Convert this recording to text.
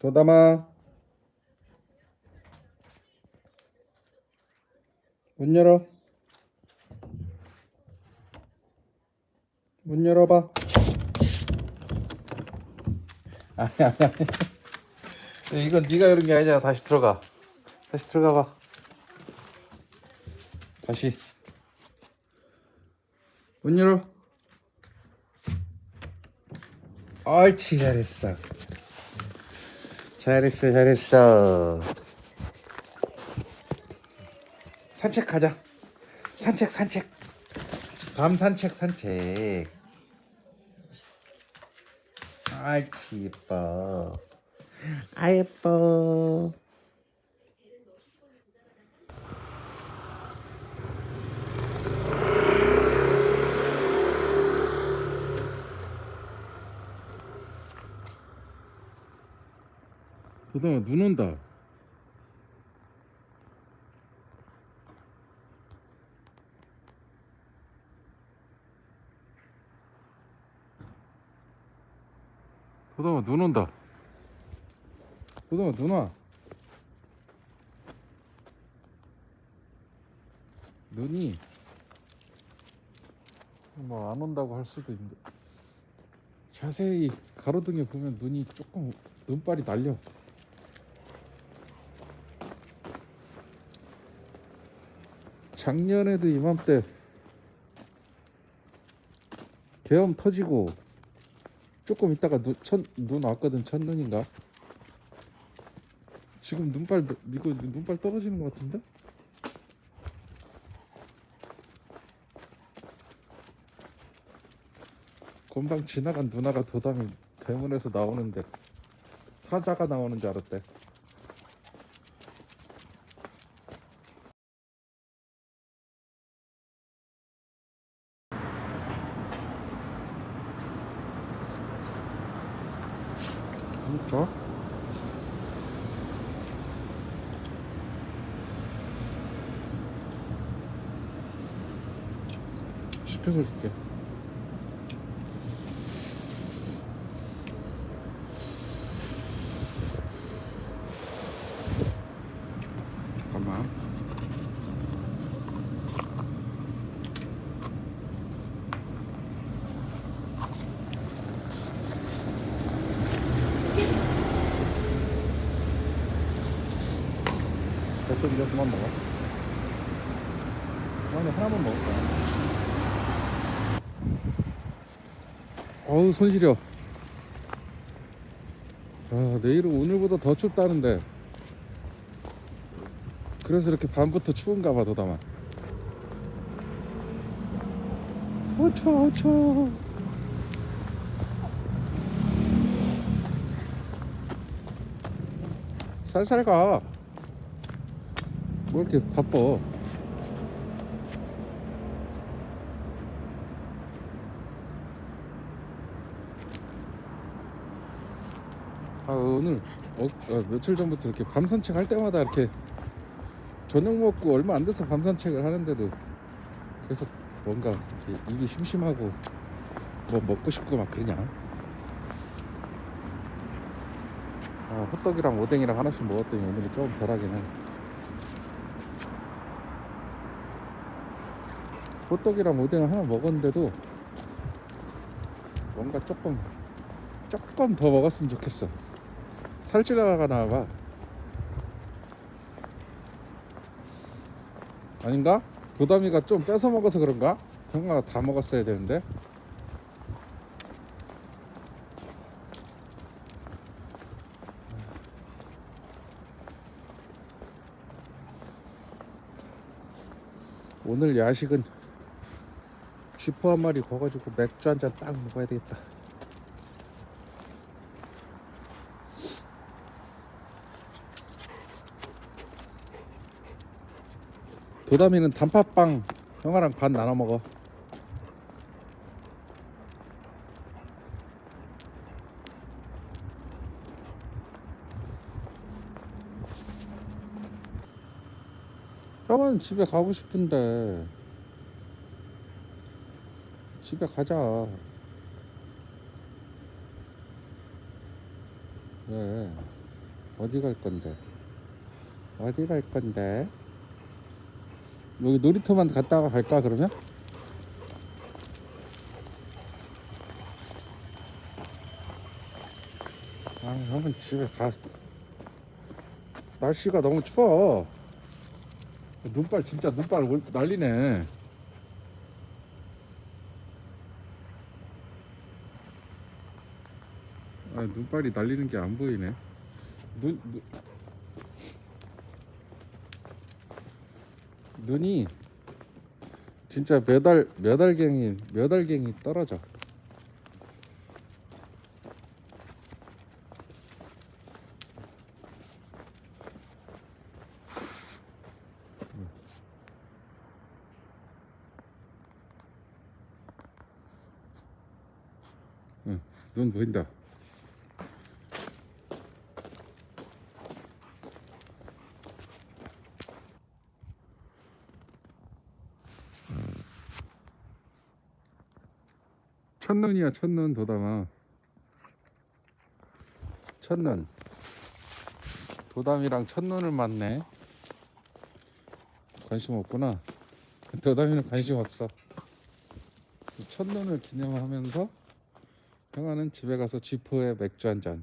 도담아. 문 열어. 문 열어봐. 아니 아니 아니. 이건 네가 열은 게 아니잖아. 다시 들어가. 다시 들어가 봐. 다시. 문 열어. 옳지 잘했어 잘했어 잘했어. 산책하자. 산책 산책. 밤 산책 산책. 아이치 예뻐. 아 예뻐 도담아 눈 온다. 도담아 눈 온다. 도담아 눈 와. 눈이 뭐 안 온다고 할 수도 있는데. 자세히 가로등에 보면 눈이 조금 눈발이 날려 작년에도 이맘때 계엄 터지고 조금 있다가 눈, 첫, 눈 왔거든 첫눈인가? 지금 눈발 너- 이거 눈발 떨어지는 것 같은데? 금방 지나간 누나가 도담이 대문에서 나오는데 사자가 나오는 줄 알았대 진짜? 시켜서 줄게. 그만 먹어. 그만에 하나만 먹을 거야. 어우, 손 시려. 아, 내일은 오늘보다 더 춥다는데. 그래서 이렇게 밤부터 추운가 봐, 도담아. 어, 추워, 어, 추워. 살살 가. 뭐 이렇게 바빠? 아 오늘 어, 아, 며칠 전부터 이렇게 밤 산책할 때마다 이렇게 저녁 먹고 얼마 안 돼서 밤 산책을 하는데도 계속 뭔가 입이 심심하고 뭐 먹고 싶고 막 그러냐? 아, 호떡이랑 오뎅이랑 하나씩 먹었더니 오늘이 조금 덜하긴 해. 호떡이랑 오뎅을 하나 먹었는데도 뭔가 조금 조금 더 먹었으면 좋겠어. 살찌다가 봐. 아닌가? 도담이가 좀 뺏어 먹어서 그런가? 형아가 다 먹었어야 되는데. 오늘 야식은 쥐포 한 마리 구워가지고 맥주 한 잔 딱 먹어야 되겠다. 도담이는 단팥빵 형아랑 반 나눠 먹어. 형은 집에 가고 싶은데 집에 가자. 왜? 어디 갈 건데? 어디 갈 건데? 여기 놀이터만 갔다가 갈까 그러면? 아, 한번 집에 가. 날씨가 너무 추워. 눈발 진짜 눈발 올- 날리네. 아, 눈발이 날리는 게 안 보이네. 눈, 눈 눈이 진짜 알갱이 몇 알갱이 떨어져. 응, 눈 보인다. 첫눈이야 첫눈 도담아. 첫눈. 도담이랑 첫눈을 만네. 관심 없구나. 도담이는 관심 없어. 첫눈을 기념하면서 형아는 집에 가서 지포에 맥주 한잔